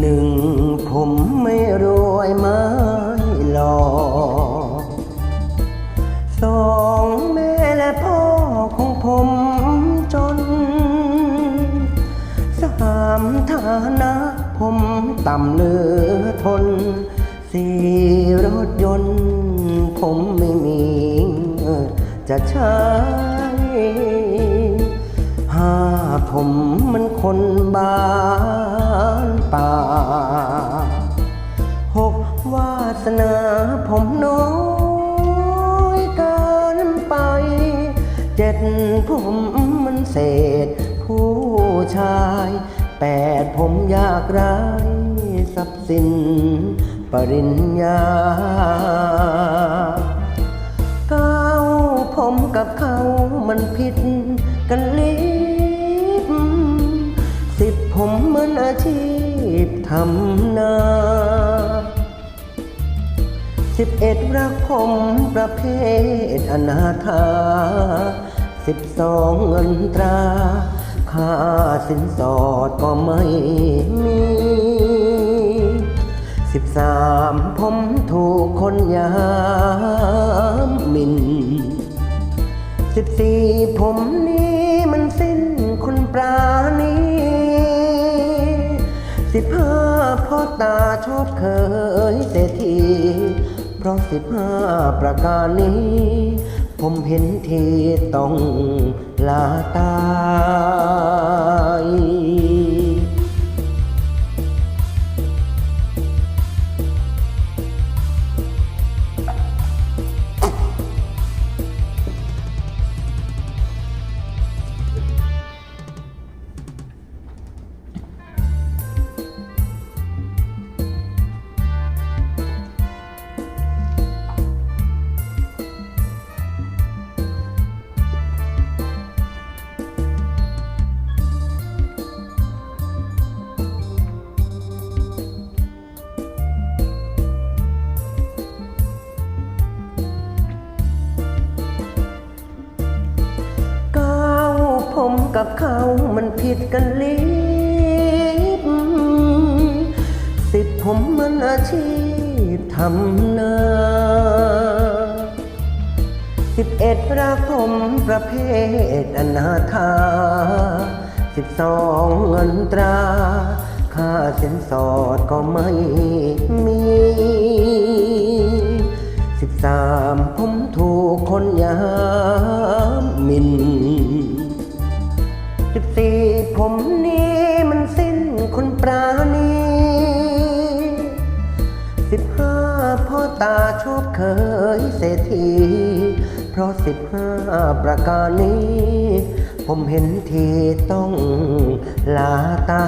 หนึ่งผมไม่รวยไม่หลอสองแม่และพ่อของผมจน สามฐานะผมต่ำเลือทน สี่รถยนต์ผมไม่มีจะใช้ ผมมันคนบ้านป่าหกวาสนาผมน้อยเกินไป เจ็ดผมมันเศษผู้ชาย แปดผมยากไร้ทรัพย์สินปริญญาเก้าผมกับเขามันผิดกันลิ ผมเหมือนอาชีพทำนาสิบเอ็ดรักผมประเภทอนาถาสิบสองเงินตรา ค่าสินสอดก็ไม่มีสิบสามผมถูกคนยามมินสิบสี่ผมนี้มันสิ้นคุณปรา สิบห้าพ่อตาชอบเคยเศรษฐีเพราะสิบห้าประการนี้ ผมเห็นทีต้องลาตาย เขามันผิดกันลิบสิบผมมันอาชีพทำนาสิบเอ็ดรักผมประเภทอนาถาสิบสองเงินตรา ค่าสินสอดก็ไม่มีสิบสามผมถูกคนยา ตาชอบเคยเศรษฐี เพราะสิบห้าประการนี้ ผมเห็นทีต้องลาตา